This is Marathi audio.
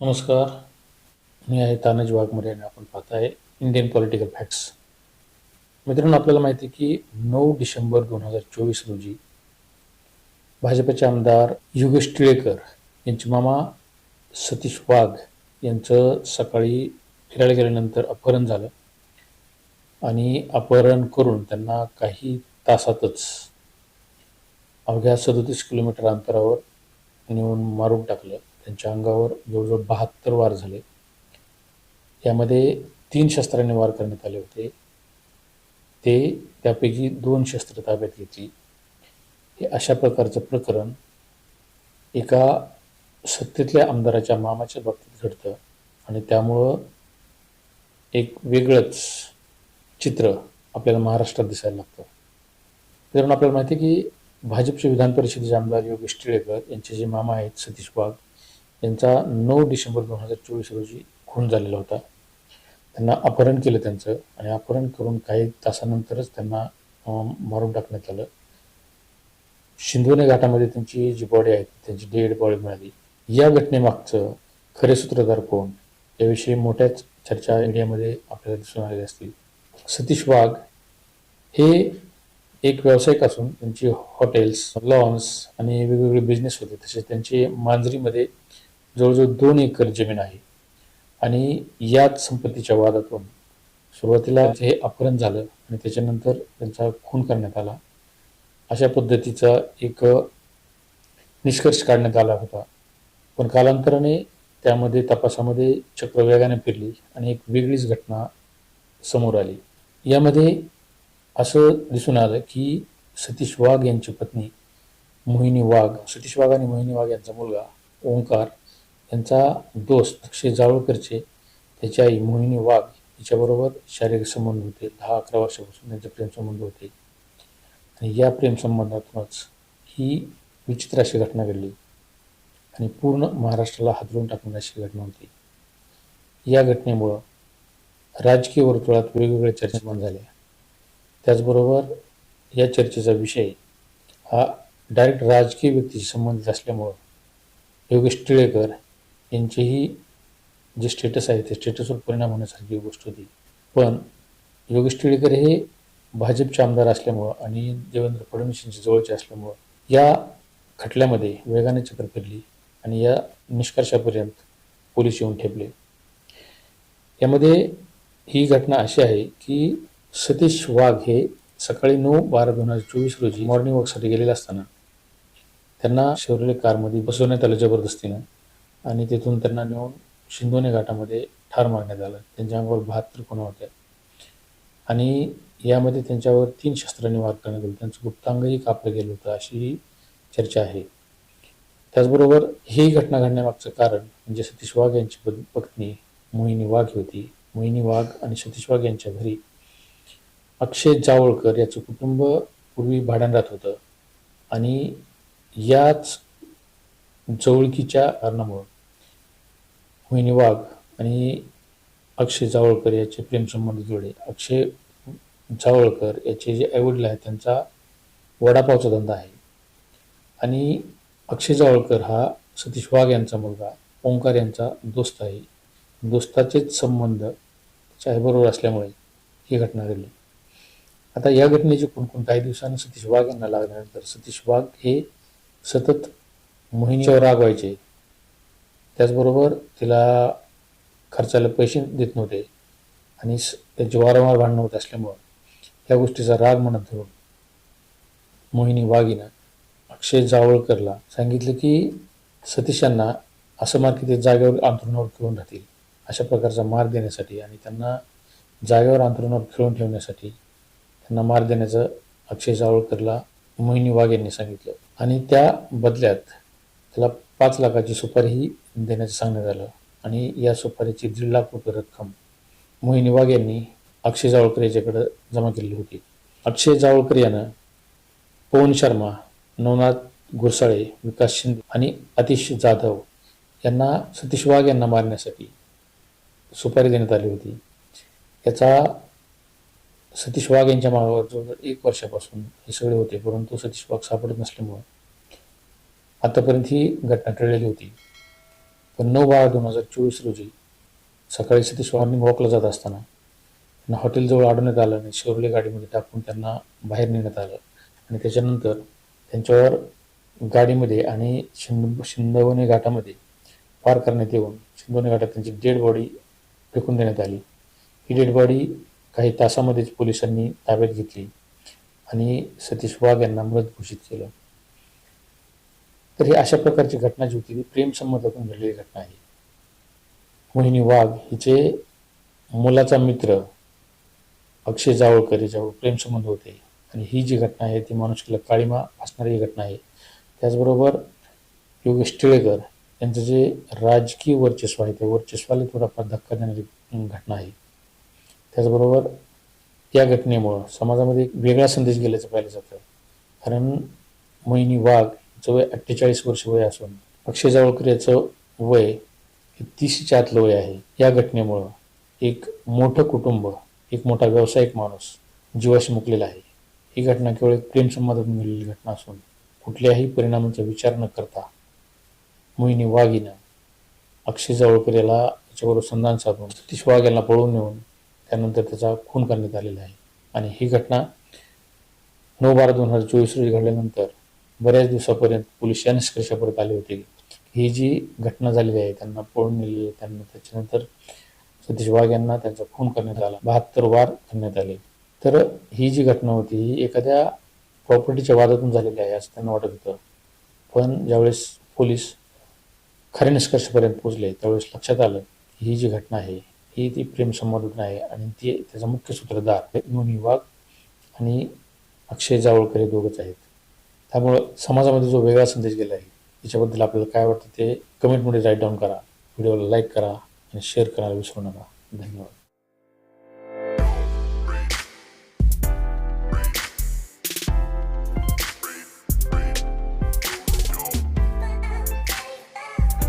नमस्कार. मी आहे तानाजी वाघमरे आणि आपण पाहत आहे इंडियन पॉलिटिकल फॅक्ट्स मित्रांनो आपल्याला माहिती आहे की नऊ डिसेंबर दोन हजार चोवीस रोजी भाजपचे आमदार योगेश टिळेकर यांचे मामा सतीश वाघ यांचं सकाळी फिरायला गेल्यानंतर अपहरण झालं आणि अपहरण करून त्यांना काही तासातच अवघ्या सदोतीस किलोमीटर अंतरावर नेऊन मारून टाकलं. त्यांच्या अंगावर जवळजवळ बहात्तर वार झाले. यामध्ये तीन शस्त्रांनी वार करण्यात आले होते. ते त्यापैकी दोन शस्त्र ताब्यात घेतली. हे अशा प्रकारचं प्रकरण एका सत्तेतल्या आमदाराच्या मामाच्या बाबतीत घडतं आणि त्यामुळं एक वेगळंच चित्र आपल्याला महाराष्ट्रात दिसायला लागतं. कारण आपल्याला माहिती आहे की भाजपचे विधान परिषदेचे आमदार योगेश टिळेकर यांचे जे मामा आहेत सतीश वाघ त्यांचा नऊ डिसेंबर दोन हजार चोवीस रोजी खून झालेला होता. त्यांना अपहरण केलं त्यांचं आणि अपहरण करून काही तासानंतरच त्यांना मारून टाकण्यात आलं. शिंदोने घाटामध्ये त्यांची जी बॉडी आहे त्यांची डेड बॉडी मिळाली. या घटनेमागचं खरे सूत्रधार कोण? याविषयी मोठ्याच चर्चा इंडियामध्ये आपल्याला दिसून आलेल्या असतील. सतीश वाघ हे एक व्यावसायिक असून त्यांची हॉटेल्स लॉन्स आणि वेगवेगळे बिझनेस होते. तसेच त्यांचे मांजरीमध्ये जवळजवळ दोन एकर जमीन आहे. आणि याच संपत्तीच्या वादातून सुरुवातीला हे अपहरण झालं आणि त्याच्यानंतर त्यांचा खून करण्यात आला. अशा पद्धतीचा एक निष्कर्ष काढण्यात आला होता. पण कालांतराने त्यामध्ये तपासामध्ये चक्र वेगाने फिरली आणि एक वेगळीच घटना समोर आली. यामध्ये असं दिसून आलं की सतीश वाघ यांची पत्नी मोहिनी वाघ सतीश वाघ आणि मोहिनी वाघ यांचा मुलगा ओंकार त्यांचा दोस्त अक्षय जावळकरचे त्याची आई मोहिनी वाघ हिच्याबरोबर शारीरिक संबंध होते. दहा अकरा वर्षापासून त्यांचे प्रेमसंबंध होते. आणि या प्रेमसंबंधातूनच ही विचित्र अशी घटना घडली. आणि पूर्ण महाराष्ट्राला हादरून टाकणारी अशी घटना होती. या घटनेमुळं राजकीय वर्तुळात वेगवेगळ्या चर्चा निर्माण झाल्या त्याचबरोबर या चर्चेचा विषय हा डायरेक्ट राजकीय व्यक्तीशी संबंधित असल्यामुळं योगेश टिळेकर यांचेही जे स्टेटस आहे ते स्टेटसवर परिणाम होण्यासारखी गोष्ट होती. पण योगेश टिळेकर हे भाजपचे आमदार असल्यामुळं आणि देवेंद्र फडणवीस यांच्या जवळचे असल्यामुळं या खटल्यामध्ये वेगाने चक्र फिरली आणि या निष्कर्षापर्यंत पोलीस येऊन ठेपले. यामध्ये ही घटना अशी आहे की सतीश वाघ हे सकाळी नऊ बारा दोन हजार चोवीस रोजी मॉर्निंग वॉकसाठी गेलेले असताना त्यांना शेवरले कारमध्ये बसवण्यात आलं जबरदस्तीनं. आणि तिथून त्यांना नेऊन शिंदोने घाटामध्ये ठार मारण्यात आलं. त्यांच्या अंगावर बहात्तर खुणा होत्या. आणि यामध्ये त्यांच्यावर तीन शस्त्रांनी वार करण्यात आले. त्यांचं गुप्तांगही कापलं गेलं होतं अशी चर्चा आहे. त्याचबरोबर ही घटना घडण्यामागचं कारण म्हणजे सतीश वाघ यांची पत्नी मोहिनी वाघ होती. मोहिनी वाघ आणि सतीश वाघ यांच्या घरी अक्षय जावळकर याचं कुटुंब पूर्वी भाड्यानं राहत होतं. आणि याच जवळकीच्या कारणामुळं मोहिनी वाघ आणि अक्षय जावळकर याचे प्रेमसंबंध जोडे. अक्षय जावळकर याचे जे आईवडील आहेत त्यांचा वडापावचा धंदा आहे. आणि अक्षय जावळकर हा सतीश वाघ यांचा मुलगा ओंकार यांचा दोस्त आहे. दोस्ताचेच संबंध त्याच्या आईबरोबर असल्यामुळे ही घटना घडली. आता या घटनेची कुणकुण काही दिवसांनी सतीश वाघ यांना लागल्यानंतर सतीश वाघ हे सतत मोहिनीवर रागवायचे. त्याचबरोबर तिला खर्चाला पैसे देत नव्हते. आणि स- त्यांची वारंवार भांडणं होत असल्यामुळं या गोष्टीचा राग म्हणत धरून मोहिनी वाघीनं अक्षय जावळकरला सांगितलं की सतीशांना असं मार की ते जागेवर अंथरुणावर खेळून राहतील अशा प्रकारचा मार देण्यासाठी आणि त्यांना जागेवर अंथरुणावर खेळून ठेवण्यासाठी त्यांना मार देण्याचं अक्षय जावळकरला मोहिनी वाघ यांनी सांगितलं. आणि त्या बदल्यात त्याला पाच लाखाची सुपारीही देण्याचं सांगण्यात आलं. आणि या सुपारीची दीड लाख रुपये रक्कम मोहिनी वाघ यांनी अक्षय जावळकर याच्याकडं जमा केलेली होती. अक्षय जावळकर यानं पवन शर्मा नवनाथ घुरसाळे विकास शिंदे आणि अतिश जाधव यांना सतीश वाघ यांना मारण्यासाठी सुपारी देण्यात आली होती. याचा सतीश वाघ यांच्या मागावर जवळजवळ एक वर्षापासून हे सगळे होते परंतु सतीश वाघ सापडत नसल्यामुळं आतापर्यंत ही घटना टळलेली होती. पण नऊ बारा दोन हजार चोवीस रोजी सकाळी सतीश मॉर्निंग वॉकला जात असताना त्यांना हॉटेलजवळ अडवण्यात आलं आणि शिवले गाडीमध्ये टाकून त्यांना बाहेर नेण्यात आलं. आणि त्याच्यानंतर त्यांच्यावर गाडीमध्ये आणि शिंद शिंदवणे घाटामध्ये पार करण्यात येऊन शिंदवणे घाटात त्यांची डेड बॉडी फेकून देण्यात आली. ही डेड बॉडी काही तासामध्येच पोलिसांनी ताब्यात घेतली आणि सतीश वाघ यांना मृत घोषित केलं. तर ही अशा प्रकारची घटना जी होती ती प्रेम संबंधातून घडलेली घटना आहे. मोहिनी वाघ हिचे मुलाचा मित्र अक्षय जावळकर याच्यावर प्रेमसंबंध होते. आणि ही जी घटना आहे ती माणुसकीला काळीमा असणारी घटना आहे. त्याचबरोबर योगेश टिळेकर यांचं जे राजकीय वर्चस्व आहे त्या वर्चस्वाला थोडाफार धक्का देणारी घटना आहे. त्याचबरोबर या घटनेमुळं समाजामध्ये एक वेगळा संदेश गेल्याचं पाहिलं जातं. कारण मोहिनी वाघ वय अठ्ठेचाळीस वर्ष वय असून अक्षय जावळकर याचं वय हे तीसच्या आतलं वय आहे. या घटनेमुळं एक मोठं कुटुंब एक मोठा व्यावसायिक माणूस जीवाशी मुकलेला आहे. ही घटना केवळ एक प्रेम संवादातून घटना असून कुठल्याही परिणामांचा विचार न करता मोहिनी वाघ हिनं अक्षय जावळकर याला त्याच्याबरोबर संधान साधून सतीश वाघ यांना पळवून नेऊन त्यानंतर त्याचा खून करण्यात आलेला आहे. आणि ही घटना नऊ बारा दोन हजार चोवीस रोजी घडल्यानंतर बऱ्याच दिवसापर्यंत पोलीस या निष्कर्षापर्यंत आले होते. ही जी घटना झालेली आहे त्यांना पळून नेलेली आहे त्यांना त्याच्यानंतर सतीश वाघ यांना त्यांचा खून करण्यात आला. बहात्तर वार करण्यात आले. तर ही जी घटना होती ही एखाद्या प्रॉपर्टीच्या वादातून झालेली आहे असं त्यांना वाटत होतं. पण ज्यावेळेस पोलीस खऱ्या निष्कर्षापर्यंत पोहोचले त्यावेळेस लक्षात आलं की ही जी घटना आहे ही ती प्रेम संवादातून आहे आणि ती त्याचा मुख्य सूत्रधार मोनी वाघ आणि अक्षय जावळकर हे दोघंच आहेत. त्यामुळं समाजामध्ये जो वेगळा संदेश गेला आहे त्याच्याबद्दल आपल्याला काय वाटतं ते कमेंटमध्ये राईट डाऊन करा. व्हिडिओला लाईक करा आणि शेअर करायला विसरू नका. धन्यवाद.